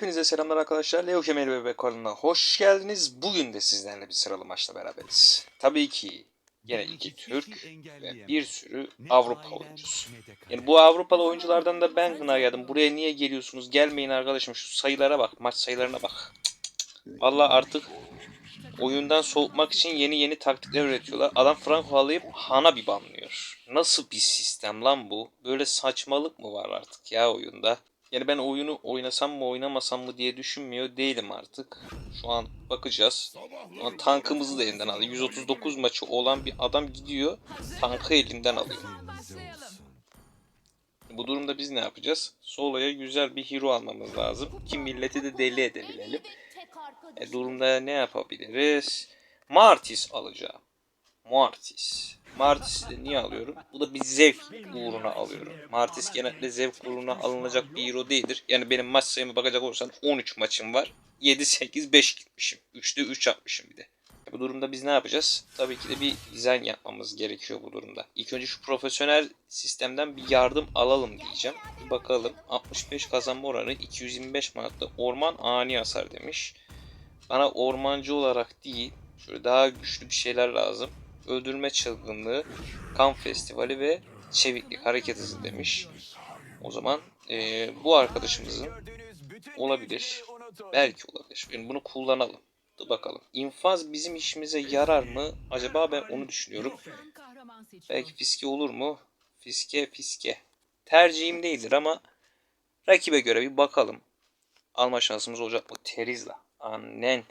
Hepinize selamlar arkadaşlar. Leo Kemal Bebek kanalına hoş geldiniz. Bugün de sizlerle bir sıralı maçla beraberiz. Tabii ki yine iki Türk ve bir sürü Avrupa oyuncusu. Yani bu Avrupalı oyunculardan da ben gına geldim. Buraya niye geliyorsunuz? Gelmeyin arkadaşım. Şu sayılara bak. Maç sayılarına bak. Valla artık oyundan soğutmak için yeni yeni taktikler üretiyorlar. Adam Franco alayıp Hana bir banlıyor. Nasıl bir sistem lan bu? Böyle saçmalık mı var artık ya oyunda? Yani ben oyunu oynasam mı oynamasam mı diye düşünmüyor değilim artık. Şu an bakacağız. Ama tankımızı da elinden alıyor. 139 maçı olan bir adam gidiyor. Tankı elinden alıyor. Bu durumda biz ne yapacağız? Solo'ya güzel bir hero almamız lazım. Ki milleti de deli edebilelim. E, durumda ne yapabiliriz? Martis alacağım. Martis. Martis'i de niye alıyorum? Bu da bir zevk uğruna alıyorum. Martis genelde zevk uğruna alınacak bir hero değildir. Yani benim maç sayıma bakacak olursan 13 maçım var. 7-8-5 gitmişim. 3'te 3 atmışım bir de. Bu durumda biz ne yapacağız? Tabii ki de bir dizayn yapmamız gerekiyor bu durumda. İlk önce şu profesyonel sistemden bir yardım alalım diyeceğim. Bir bakalım. 65 kazanma oranı 225 manatta orman ani hasar demiş. Bana ormancı olarak değil, şöyle daha güçlü bir şeyler lazım. Öldürme çılgınlığı, kan festivali ve çeviklik hareket hızı demiş. O zaman eee, bu arkadaşımızın olabilir. Belki olabilir. Yani bunu kullanalım. Dur bakalım. İnfaz bizim işimize yarar mı? Acaba ben onu düşünüyorum. Belki fiske olur mu? Fiske fiske. Tercihim değildir ama rakibe göre bir bakalım. Alma şansımız olacak mı? Terizla. Annen.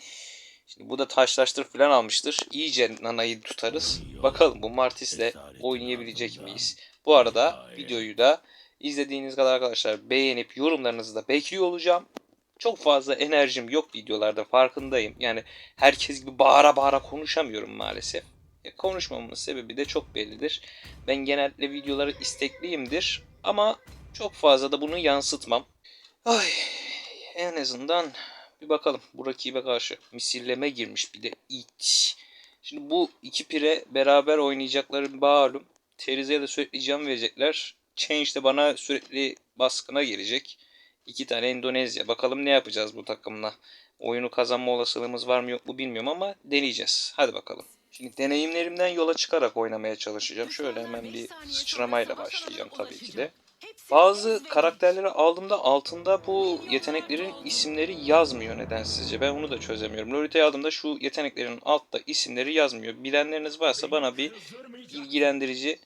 Şimdi bu da taşlaştır falan almıştır. İyice nanayı tutarız. Bakalım bu Martis'le oynayabilecek miyiz? Bu arada videoyu da izlediğiniz kadar arkadaşlar beğenip yorumlarınızı da bekliyor olacağım. Çok fazla enerjim yok videolarda farkındayım. Yani herkes gibi bağıra bağıra konuşamıyorum maalesef. E, konuşmamın sebebi de çok bellidir. Ben genellikle videoları istekliyimdir ama çok fazla da bunu yansıtmam. Ay en azından bir bakalım bu rakibe karşı misilleme girmiş bir de it. Şimdi bu iki pire beraber oynayacakları malum. Terize'ye de sürekli can verecekler. Change de bana sürekli baskına gelecek. İki tane Endonezya. Bakalım ne yapacağız bu takımla. Oyunu kazanma olasılığımız var mı yok mu bilmiyorum ama deneyeceğiz. Hadi bakalım. Şimdi deneyimlerimden yola çıkarak oynamaya çalışacağım. Şöyle hemen bir sıçramayla başlayacağım tabii ki de. Bazı karakterleri aldığımda altında bu yeteneklerin isimleri yazmıyor neden sizce? Ben onu da çözemiyorum. Lolita'yı aldığımda şu yeteneklerin altta isimleri yazmıyor. Bilenleriniz varsa bana bir ilgilendirici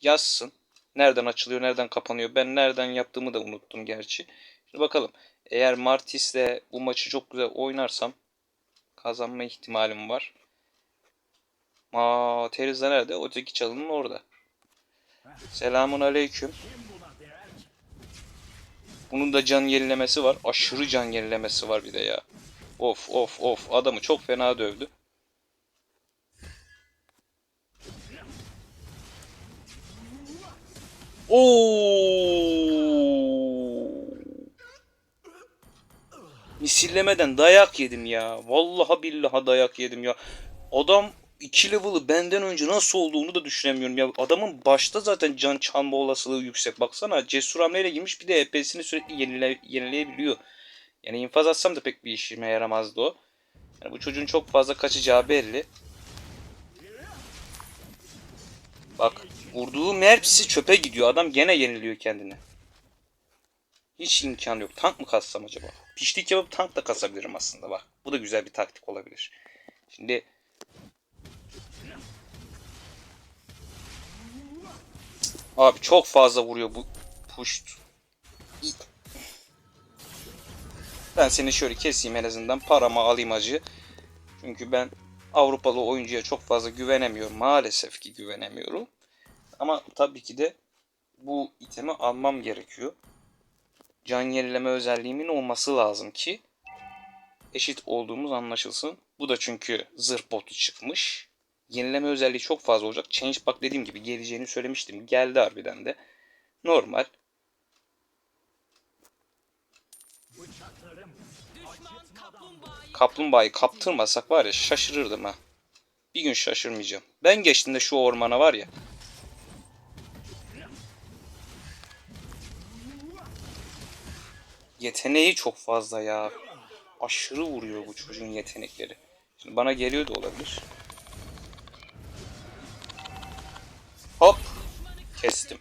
yazsın. Nereden açılıyor, nereden kapanıyor? Ben nereden yaptığımı da unuttum gerçi. Şimdi bakalım. Eğer Martis'le bu maçı çok güzel oynarsam kazanma ihtimalim var. Aa, Terizla nerede? Öteki çalının orada. Selamun aleyküm. Bunun da can yenilemesi var. Aşırı can yenilemesi var bir de ya. Of of of. Adamı çok fena dövdü. Oo! Misillemeden dayak yedim ya. Vallahi billahi dayak yedim ya. Adam 2 level'ı benden önce nasıl olduğunu da düşünemiyorum ya. Adamın başta zaten can çalma olasılığı yüksek. Baksana cesur hamleyle girmiş bir de EP'sini sürekli yenile, yenileyebiliyor. Yani infaz atsam da pek bir işime yaramazdı o. Yani bu çocuğun çok fazla kaçacağı belli. Bak vurduğu merpsi çöpe gidiyor. Adam gene yeniliyor kendini. Hiç imkan yok. Tank mı kassam acaba? Piştik yapıp tank da kasabilirim aslında bak. Bu da güzel bir taktik olabilir. Şimdi Abi çok fazla vuruyor bu puşt. Ben seni şöyle keseyim en azından paramı alayım acı. Çünkü ben Avrupalı oyuncuya çok fazla güvenemiyorum. Maalesef ki güvenemiyorum. Ama tabii ki de bu itemi almam gerekiyor. Can yenileme özelliğimin olması lazım ki eşit olduğumuz anlaşılsın. Bu da çünkü zırh botu çıkmış. Yenileme özelliği çok fazla olacak. Change bak dediğim gibi geleceğini söylemiştim. Geldi harbiden de. Normal. Kaplumbağayı kaptırmasak var ya şaşırırdım ha. Bir gün şaşırmayacağım. Ben geçtiğimde şu ormana var ya. Yeteneği çok fazla ya. Aşırı vuruyor bu çocuğun yetenekleri. Şimdi bana geliyor da olabilir. Hop. Kestim.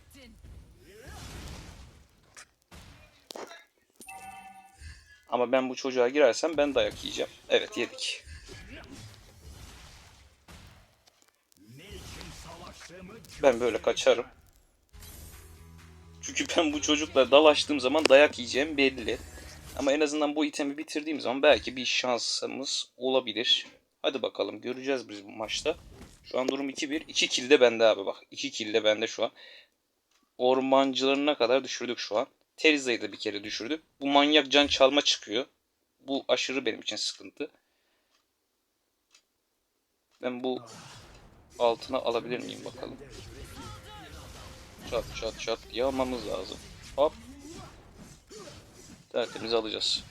Ama ben bu çocuğa girersem ben dayak yiyeceğim. Evet yedik. Ben böyle kaçarım. Çünkü ben bu çocukla dalaştığım zaman dayak yiyeceğim belli. Ama en azından bu itemi bitirdiğim zaman belki bir şansımız olabilir. Hadi bakalım göreceğiz biz bu maçta. Şu an durum 2-1. 2 kill de bende abi bak. 2 kill de bende şu an. Ormancılarına kadar düşürdük şu an. Teriza'yı da bir kere düşürdük. Bu manyak can çalma çıkıyor. Bu aşırı benim için sıkıntı. Ben bu altına alabilir miyim bakalım. Çat çat çat diye lazım. Hop. Tertemiz alacağız.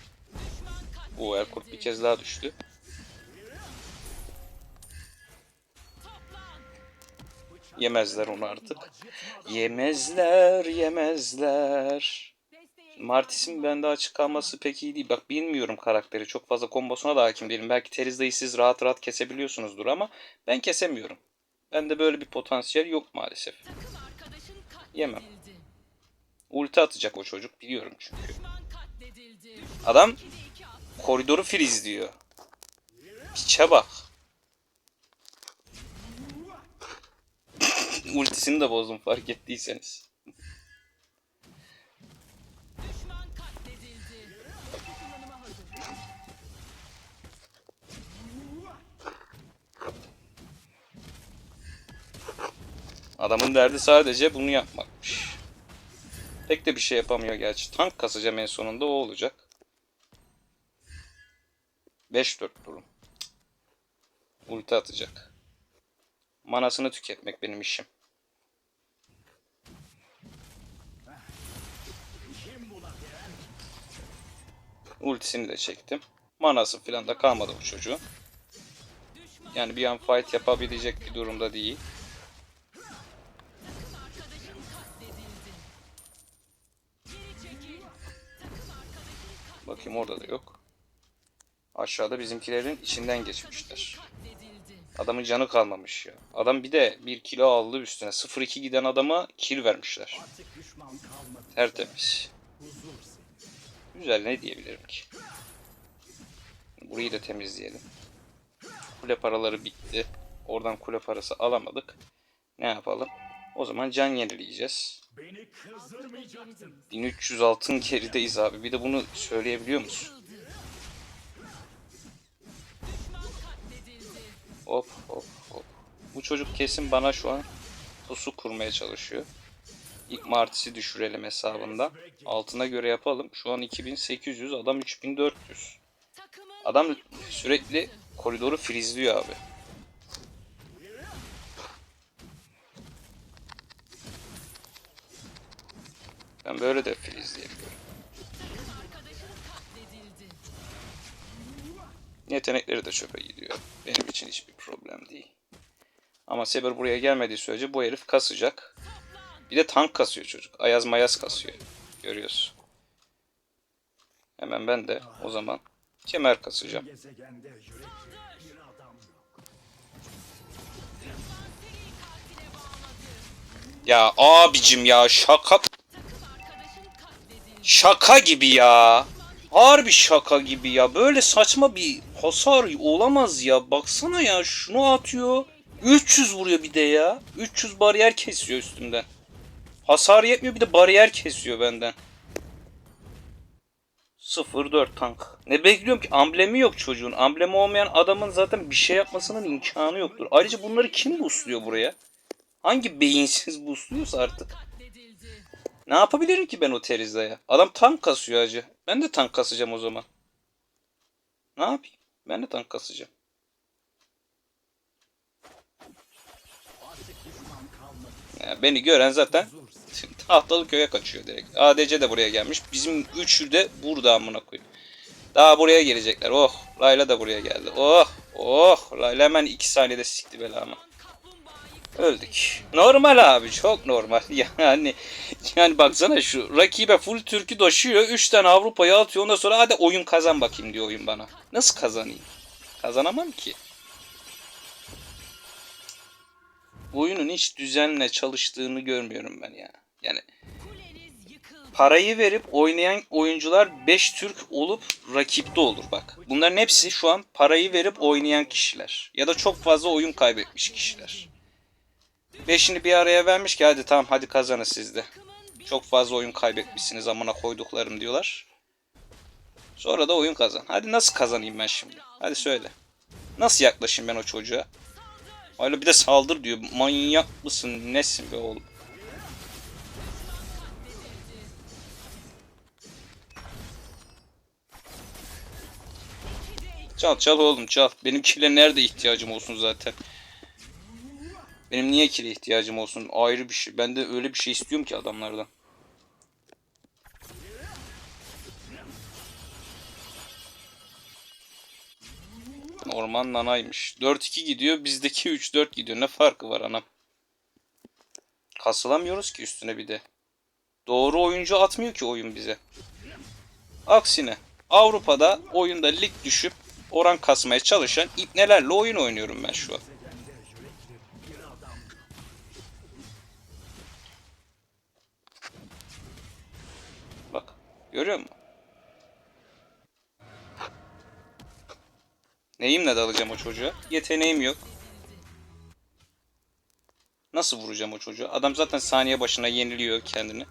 Bu Erkurt bir kez daha düştü. Yemezler onu artık. Yemezler, yemezler. Martis'in bende açık kalması pek iyi değil. Bak bilmiyorum karakteri. Çok fazla kombosuna da hakim değilim. Belki Teriza'yı siz rahat rahat kesebiliyorsunuzdur ama ben kesemiyorum. Bende böyle bir potansiyel yok maalesef. Yemem. Ulti atacak o çocuk biliyorum çünkü. Adam koridoru freeze diyor. Piçe bak. Ultisini de bozdum fark ettiyseniz. Adamın derdi sadece bunu yapmakmış. Pek de bir şey yapamıyor gerçi. Tank kasacağım en sonunda o olacak. 5-4 durum. Ulti atacak. Manasını tüketmek benim işim. Ultisini de çektim. Manası falan da kalmadı bu çocuğun. Yani bir an fight yapabilecek bir durumda değil. Bakayım orada da yok. Aşağıda bizimkilerin içinden geçmişler. Adamın canı kalmamış ya. Adam bir de bir kilo aldı üstüne. 0-2 giden adama kill vermişler. Tertemiz. Güzel ne diyebilirim ki. Burayı da temizleyelim. Kule paraları bitti. Oradan kule parası alamadık. Ne yapalım? O zaman can yenileyeceğiz. 1300 altın gerideyiz abi. Bir de bunu söyleyebiliyor musun? Hop hop hop. Bu çocuk kesin bana şu an pusu kurmaya çalışıyor. İlk martisi düşürelim hesabında. Altına göre yapalım. Şu an 2800, adam 3400. Adam sürekli koridoru frizliyor abi. Ben böyle de frizleyebiliyorum. Yetenekleri de çöpe gidiyor. Benim için hiçbir problem değil. Ama Saber buraya gelmediği sürece bu herif kasacak. Bir de tank kasıyor çocuk. Ayaz mayaz kasıyor. Görüyorsun. Hemen ben de o zaman kemer kasacağım. Ya abicim ya şaka şaka gibi ya. Harbi şaka gibi ya. Böyle saçma bir hasar olamaz ya. Baksana ya şunu atıyor. 300 vuruyor bir de ya. 300 bariyer kesiyor üstümden. Hasar yetmiyor bir de bariyer kesiyor benden. 0-4 tank. Ne bekliyorum ki? Amblemi yok çocuğun. Amblemi olmayan adamın zaten bir şey yapmasının imkanı yoktur. Ayrıca bunları kim busluyor buraya? Hangi beyinsiz busluyorsa artık. Ne yapabilirim ki ben o Teriza'ya? Adam tank kasıyor acı. Ben de tank kasacağım o zaman. Ne yapayım? Ben de tank kasacağım. Ya beni gören zaten tahtalı köye kaçıyor direkt. ADC de buraya gelmiş. Bizim üçü de burada amına koyayım. Daha buraya gelecekler. Oh, Layla da buraya geldi. Oh, oh, Layla hemen iki saniyede sikti belamı. Öldük. Normal abi çok normal. Yani yani baksana şu rakibe full türkü doşuyor. 3 tane Avrupa'ya atıyor. Ondan sonra hadi oyun kazan bakayım diyor oyun bana. Nasıl kazanayım? Kazanamam ki. Oyunun hiç düzenle çalıştığını görmüyorum ben ya. Yani parayı verip oynayan oyuncular 5 Türk olup rakipte olur bak. Bunların hepsi şu an parayı verip oynayan kişiler. Ya da çok fazla oyun kaybetmiş kişiler. Beşini bir araya vermiş ki hadi tamam hadi kazanın siz de. Çok fazla oyun kaybetmişsiniz amına koyduklarım diyorlar. Sonra da oyun kazan. Hadi nasıl kazanayım ben şimdi? Hadi söyle. Nasıl yaklaşayım ben o çocuğa? Öyle bir de saldır diyor. Manyak mısın? Nesin be oğlum? Çal çal oğlum çal. Benim kile nerede ihtiyacım olsun zaten. Benim niye kile ihtiyacım olsun? Ayrı bir şey. Ben de öyle bir şey istiyorum ki adamlardan. Orman nanaymış. 4-2 gidiyor. Bizdeki 3-4 gidiyor. Ne farkı var anam? Kasılamıyoruz ki üstüne bir de. Doğru oyuncu atmıyor ki oyun bize. Aksine Avrupa'da oyunda lig düşüp oran kasmaya çalışan ipnelerle oyun oynuyorum ben şu an. Bak görüyor musun? Neyimle dalacağım o çocuğa? Yeteneğim yok. Nasıl vuracağım o çocuğa? Adam zaten saniye başına yeniliyor kendini.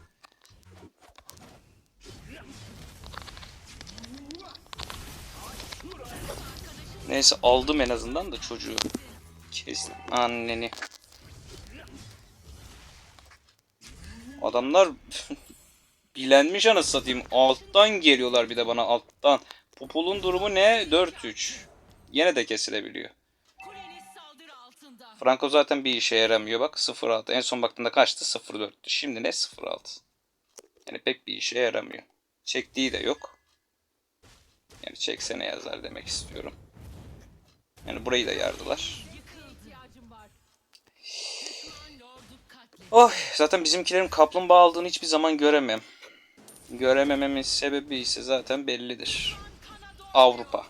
Neyse aldım en azından da çocuğu. Kes anneni. Adamlar bilenmiş anasını satayım. Alttan geliyorlar bir de bana alttan. Popol'un durumu ne? 4-3. Yine de kesilebiliyor. Franco zaten bir işe yaramıyor bak 0-6. En son baktığında kaçtı? 0-4'tü. Şimdi ne 0-6. Yani pek bir işe yaramıyor. Çektiği de yok. Yani çeksene yazar demek istiyorum. Yani burayı da yardılar. Oh zaten bizimkilerin kaplumbağa aldığını hiçbir zaman göremem. Göremememin sebebi ise zaten bellidir. Avrupa.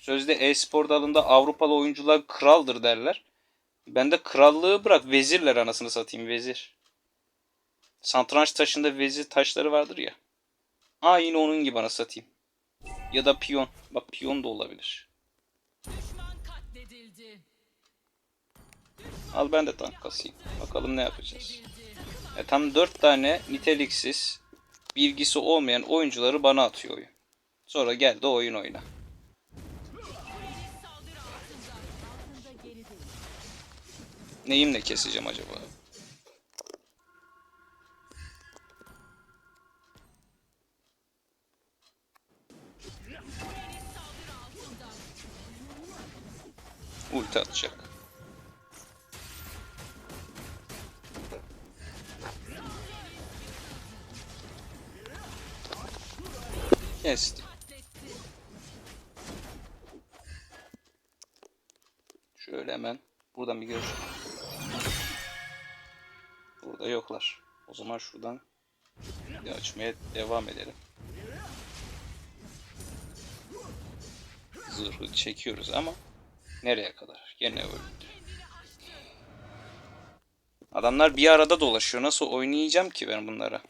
Sözde e-spor dalında Avrupalı oyuncular kraldır derler. Ben de krallığı bırak vezirler anasını satayım vezir. Santranç taşında vezir taşları vardır ya. Aynı onun gibi anasını satayım. Ya da piyon. Bak piyon da olabilir. Al ben de tank kasayım. Bakalım ne yapacağız. E, tam 4 tane niteliksiz bilgisi olmayan oyuncuları bana atıyor oyun. Sonra gel de oyun oyna. Neyimle keseceğim acaba? Açmaya devam edelim. Zırhı çekiyoruz ama nereye kadar? Gene öldü. Adamlar bir arada dolaşıyor. Nasıl oynayacağım ki ben bunlara?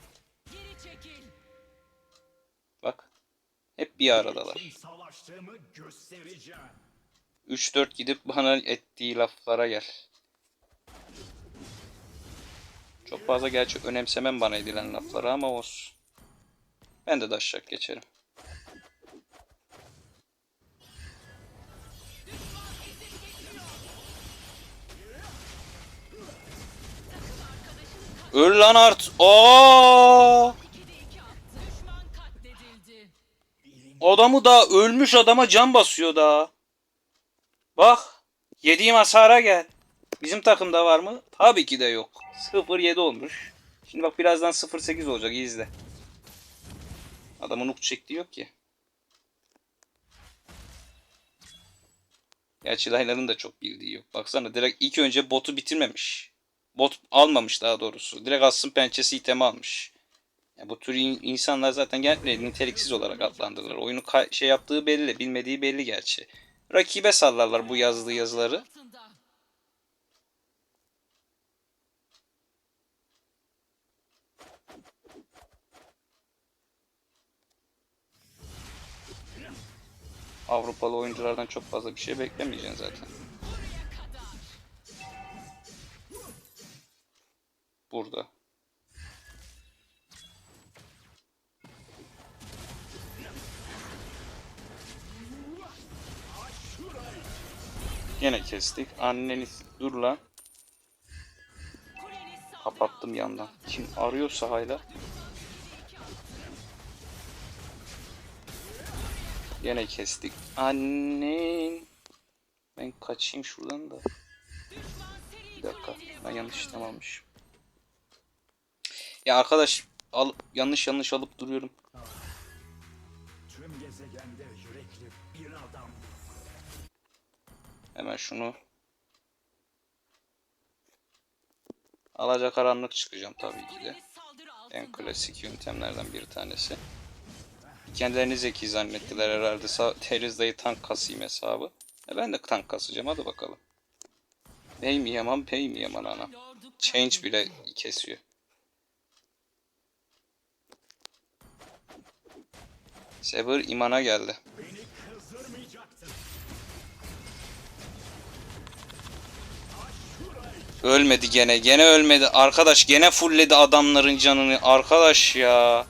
Bak. Hep bir aradalar. Savaştığımı göstereceğim. 3-4 gidip bana ettiği laflara gel. Çok fazla gerçi önemsemem bana edilen lafları ama olsun. Ben de daşşak geçerim. Öl lan art. Aa! Adamı da ölmüş adama can basıyor da. Bak. Yediğim hasara gel. Bizim takımda var mı? Tabii ki de yok. 0-7 olmuş. Şimdi bak birazdan 0-8 olacak. izle. Adamın uk çektiği yok ki. Gerçi Layla'nın da çok bildiği yok. Baksana direkt ilk önce botu bitirmemiş. Bot almamış daha doğrusu. Direkt aslın pençesi itemi almış. Ya bu tür in- insanlar zaten genellikle niteliksiz olarak adlandırılır. Oyunu şey yaptığı belli, bilmediği belli gerçi. Rakibe sallarlar bu yazdığı yazıları. Avrupalı oyunculardan çok fazla bir şey beklemeyeceksin zaten. Burada. Yine kestik. Anneni dur lan. Kapattım yandan. Kim arıyorsa hala. Yine kestik. Annen. Ben kaçayım şuradan da. Bir dakika. Ben yanlış tamammış. Ya arkadaş al, yanlış yanlış alıp duruyorum. Tüm gezegende yürekli bir adam. Hemen şunu. Alacakaranlık çıkacağım tabii ki de. En klasik yöntemlerden bir tanesi. Kendilerini zeki zannettiler herhalde. Sa- Teriz dayı tank kasayım hesabı. E ben de tank kasacağım hadi bakalım. Bey mi yaman bey mi yaman ana. Change bile kesiyor. Saber imana geldi. Ölmedi gene. Gene ölmedi. Arkadaş gene fullledi adamların canını. Arkadaş ya.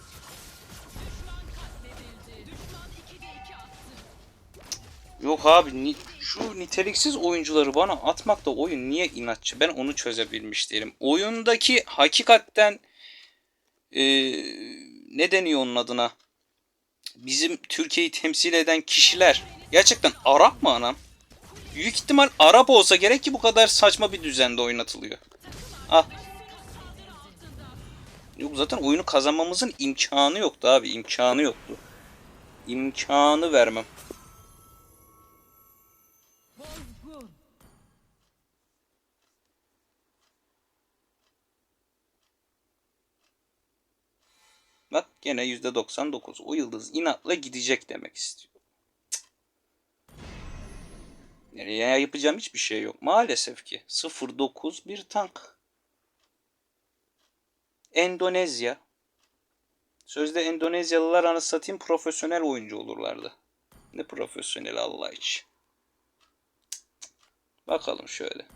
Yok abi ni- şu niteliksiz oyuncuları bana atmakta oyun niye inatçı? Ben onu çözebilmiş değilim. Oyundaki hakikaten eee, ne deniyor onun adına? Bizim Türkiye'yi temsil eden kişiler gerçekten Arap mı anam? Büyük ihtimal Arap olsa gerek ki bu kadar saçma bir düzende oynatılıyor. Ah. Yok zaten oyunu kazanmamızın imkanı yoktu abi. imkanı yoktu. İmkanı vermem. Bak gene %99. O yıldız inatla gidecek demek istiyor. Nereye yapacağım hiçbir şey yok. Maalesef ki. 09 bir tank. Endonezya. Sözde Endonezyalılar anı satayım profesyonel oyuncu olurlardı. Ne profesyonel Allah için. Bakalım şöyle.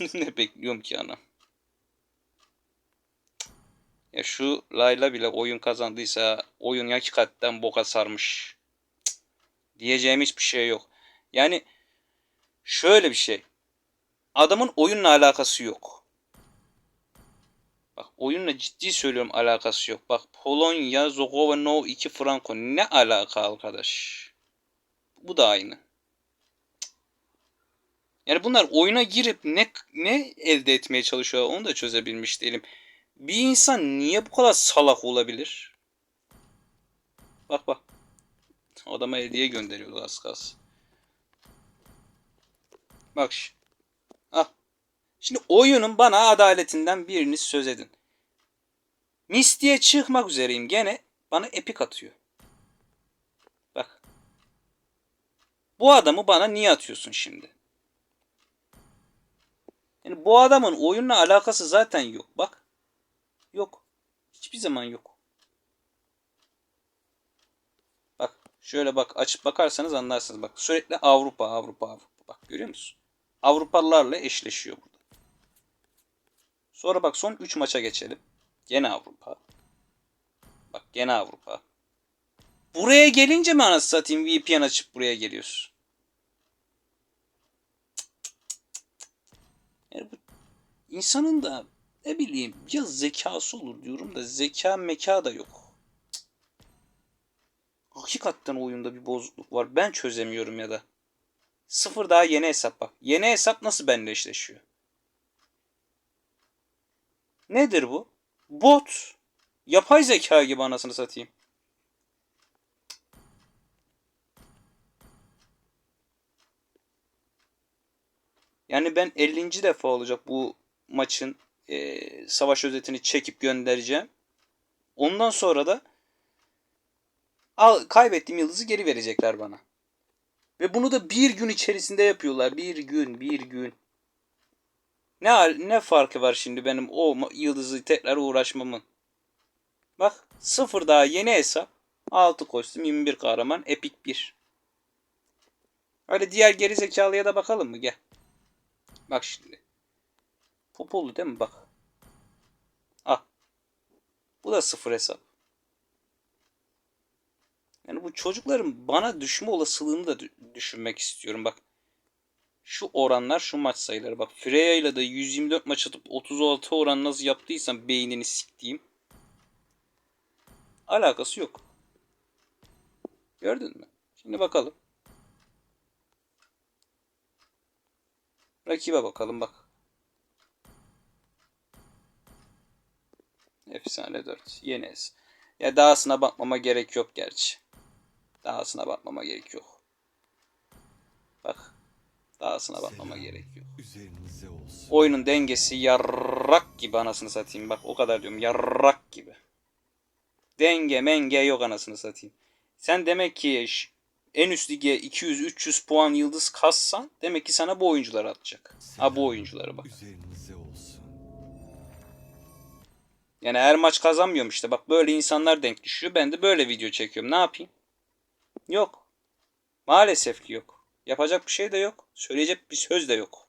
ne bekliyorum ki anam. Ya şu Layla bile oyun kazandıysa oyun hakikaten boka sarmış. Cık. Diyeceğim hiçbir şey yok. Yani şöyle bir şey. Adamın oyunla alakası yok. Bak oyunla ciddi söylüyorum alakası yok. Bak Polonya, Zogova, No 2 Franco ne alaka arkadaş? Bu da aynı. Yani bunlar oyuna girip ne ne elde etmeye çalışıyor onu da çözebilmiş değilim. Bir insan niye bu kadar salak olabilir? Bak bak. Adama hediye gönderiyordu az kalsın. Bak şi- Ah. Şimdi oyunun bana adaletinden birini söz edin. Misty'ye çıkmak üzereyim gene bana epik atıyor. Bak. Bu adamı bana niye atıyorsun şimdi? Yani bu adamın oyunla alakası zaten yok. Bak. Yok. Hiçbir zaman yok. Bak şöyle bak açıp bakarsanız anlarsınız. Bak sürekli Avrupa Avrupa Avrupa. Bak görüyor musun? Avrupalılarla eşleşiyor burada. Sonra bak son 3 maça geçelim. Gene Avrupa. Bak gene Avrupa. Buraya gelince mi anasını satayım VPN açıp buraya geliyorsun? Yani bu insanın da ne bileyim ya zekası olur diyorum da zeka meka da yok. Cık. Hakikaten oyunda bir bozukluk var. Ben çözemiyorum ya da. Sıfır daha yeni hesap bak. Yeni hesap nasıl benimle eşleşiyor? Nedir bu? Bot. Yapay zeka gibi anasını satayım. Yani ben 50. defa olacak bu maçın e, savaş özetini çekip göndereceğim. Ondan sonra da al, kaybettiğim yıldızı geri verecekler bana. Ve bunu da bir gün içerisinde yapıyorlar. Bir gün, bir gün. Ne ne farkı var şimdi benim o yıldızı tekrar uğraşmamın? Bak sıfır daha yeni hesap. 6 kostüm 21 kahraman epik 1. Öyle diğer geri zekalıya da bakalım mı gel. Bak şimdi. Popolu değil mi bak. Ah. Bu da sıfır hesap. Yani bu çocukların bana düşme olasılığını da dü- düşünmek istiyorum bak. Şu oranlar şu maç sayıları bak. Freya ile de 124 maç atıp 36 oran nasıl yaptıysam beynini siktiğim. Alakası yok. Gördün mü? Şimdi bakalım. Rakibe bakalım bak. Efsane 4. Yeni es. Ya dahasına bakmama gerek yok gerçi. Dahasına bakmama gerek yok. Bak. Dahasına bakmama gerek yok. Üzerinize olsun. Oyunun dengesi yarrak gibi anasını satayım. Bak o kadar diyorum yarrak gibi. Denge menge yok anasını satayım. Sen demek ki en üst lige 200-300 puan yıldız kassan demek ki sana bu oyuncular atacak. Ha bu oyuncuları bak. Üzerinize olsun. Yani her maç kazanmıyorum işte. Bak böyle insanlar denk düşüyor. Ben de böyle video çekiyorum. Ne yapayım? Yok. Maalesef ki yok. Yapacak bir şey de yok. Söyleyecek bir söz de yok.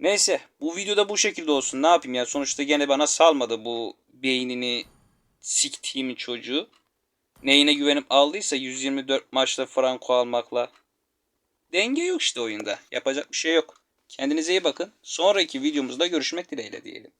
Neyse bu videoda bu şekilde olsun. Ne yapayım ya sonuçta gene bana salmadı bu beynini siktiğimin çocuğu. Neyine güvenip aldıysa 124 maçta Franco almakla. Denge yok işte oyunda. Yapacak bir şey yok. Kendinize iyi bakın. Sonraki videomuzda görüşmek dileğiyle diyelim.